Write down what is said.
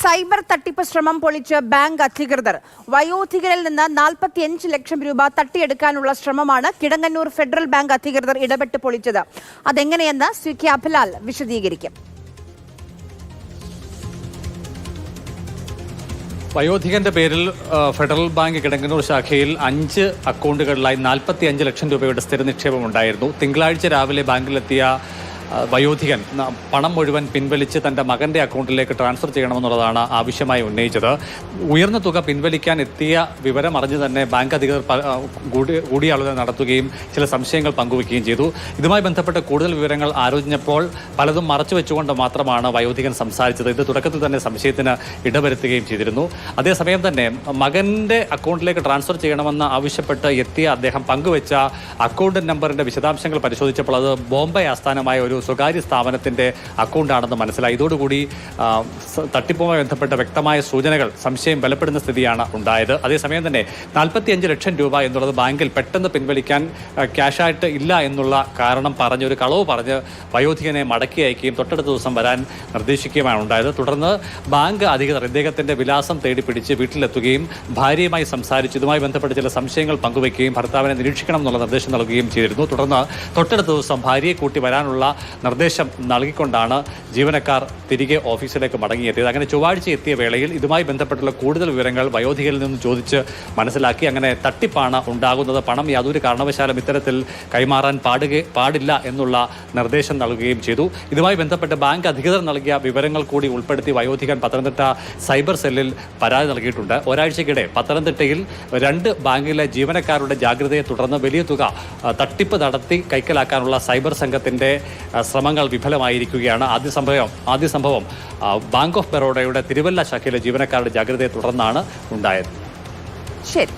Cyber തട്ടിപ്പ് ശ്രമം പൊളിച്ച് ബാങ്ക് അധികൃതർ. വയോധികരിൽ നിന്ന് നാൽപ്പത്തിയഞ്ച് ലക്ഷം രൂപ തട്ടിയെടുക്കാനുള്ള ശ്രമമാണ് കിടങ്ങന്നൂർ ഫെഡറൽ ബാങ്ക് അധികൃതർ ഇടപെട്ട് പൊളിച്ചത്. അതെങ്ങനെയെന്ന് സി കെ അഭിലാൽ വിശദീകരിക്കും. വയോധികന്റെ പേരിൽ ഫെഡറൽ ബാങ്ക് കിടങ്ങന്നൂർ ശാഖയിൽ അഞ്ച് അക്കൗണ്ടുകളിലായി നാൽപ്പത്തി അഞ്ച് ലക്ഷം രൂപയുടെ സ്ഥിര നിക്ഷേപം ഉണ്ടായിരുന്നു. തിങ്കളാഴ്ച രാവിലെ ബാങ്കിലെത്തിയ വയോധികൻ പണം മുഴുവൻ പിൻവലിച്ച് തന്റെ മകന്റെ അക്കൗണ്ടിലേക്ക് ട്രാൻസ്ഫർ ചെയ്യണമെന്നുള്ളതാണ് ആവശ്യമായി ഉന്നയിച്ചത്. ഉയർന്ന തുക പിൻവലിക്കാൻ എത്തിയ വിവരം അറിഞ്ഞ് തന്നെ ബാങ്ക് അധികൃതർ പ- കൂടി- കൂടിയാലോചന നടത്തുകയും ചില സംശയങ്ങൾ പങ്കുവയ്ക്കുകയും ചെയ്തു. ഇതുമായി ബന്ധപ്പെട്ട് കൂടുതൽ വിവരങ്ങൾ ആലോചിച്ചപ്പോൾ പലതും മറച്ചു വെച്ചുകൊണ്ട് മാത്രമാണ് വയോധികൻ സംസാരിച്ചത്. ഇത് തുടക്കത്തിൽ തന്നെ സംശയത്തിന് ഇടവരുത്തുകയും ചെയ്തിരുന്നു. അതേസമയം തന്നെ മകന്റെ അക്കൗണ്ടിലേക്ക് ട്രാൻസ്ഫർ ചെയ്യണമെന്ന് ആവശ്യപ്പെട്ട് എത്തിയ അദ്ദേഹം പങ്കുവെച്ച അക്കൗണ്ട് നമ്പറിന്റെ വിശദാംശങ്ങൾ പരിശോധിച്ചപ്പോൾ അത് ബോംബെ ആസ്ഥാനമായ ഒരു സ്വകാര്യ സ്ഥാപനത്തിന്റെ അക്കൗണ്ടാണെന്ന് മനസ്സിലായി. ഇതോടുകൂടി തട്ടിപ്പുമായി ബന്ധപ്പെട്ട വ്യക്തമായ സൂചനകൾ സംശയം ബലപ്പെടുന്ന സ്ഥിതിയാണ് ഉണ്ടായത്. അതേസമയം തന്നെ നാൽപ്പത്തിയഞ്ച് ലക്ഷം രൂപ എന്നുള്ളത് ബാങ്കിൽ പെട്ടെന്ന് പിൻവലിക്കാൻ ക്യാഷായിട്ട് ഇല്ല എന്നുള്ള കാരണം പറഞ്ഞ് ഒരു കളവ് പറഞ്ഞ് വയോധികനെ മടക്കി അയക്കുകയും തൊട്ടടുത്ത ദിവസം വരാൻ നിർദ്ദേശിക്കുകയുമാണ് ഉണ്ടായത്. തുടർന്ന് ബാങ്ക് അധികൃതർ ഇദ്ദേഹത്തിന്റെ വിലാസം തേടി പിടിച്ച് വീട്ടിലെത്തുകയും ഭാര്യയുമായി സംസാരിച്ച് ഇതുമായി ബന്ധപ്പെട്ട് ചില സംശയങ്ങൾ പങ്കുവയ്ക്കുകയും ഭർത്താവിനെ നിരീക്ഷിക്കണം എന്നുള്ള നിർദ്ദേശം നൽകുകയും ചെയ്തിരുന്നു. തുടർന്ന് തൊട്ടടുത്ത ദിവസം ഭാര്യയെ കൂട്ടി വരാനുള്ള നിർദ്ദേശം നൽകിക്കൊണ്ടാണ് ജീവനക്കാർ തിരികെ ഓഫീസിലേക്ക് മടങ്ങിയെത്തിയത്. അങ്ങനെ ചൊവ്വാഴ്ച എത്തിയ വേളയിൽ ഇതുമായി ബന്ധപ്പെട്ടുള്ള കൂടുതൽ വിവരങ്ങൾ വയോധികരിൽ നിന്ന് ചോദിച്ച് മനസ്സിലാക്കി അങ്ങനെ തട്ടിപ്പാണ് ഉണ്ടാകുന്നത്. പണം യാതൊരു കാരണവശാലും ഇത്തരത്തിൽ കൈമാറാൻ പാടുക പാടില്ല എന്നുള്ള നിർദ്ദേശം നൽകുകയും ചെയ്തു. ഇതുമായി ബന്ധപ്പെട്ട് ബാങ്ക് അധികൃതർ നൽകിയ വിവരങ്ങൾ കൂടി ഉൾപ്പെടുത്തി വയോധികൻ പത്തനംതിട്ട സൈബർ സെല്ലിൽ പരാതി നൽകിയിട്ടുണ്ട്. ഒരാഴ്ചക്കിടെ പത്തനംതിട്ടയിൽ രണ്ട് ബാങ്കിലെ ജീവനക്കാരുടെ ജാഗ്രതയെ തുടർന്ന് വലിയ തുക തട്ടിപ്പ് നടത്തി കൈക്കലാക്കാനുള്ള സൈബർ സംഘത്തിന്റെ ആ, ശ്രമങ്ങൾ വിഫലമായിരിക്കുകയാണ്. ആദ്യ സംഭവം ആദ്യ സംഭവം ബാങ്ക് ഓഫ് ബറോഡയുടെ തിരുവല്ല ശാഖയിലെ ജീവനക്കാരുടെ ജാഗ്രതയെ തുടർന്നാണ് ഉണ്ടായത്. ശരി.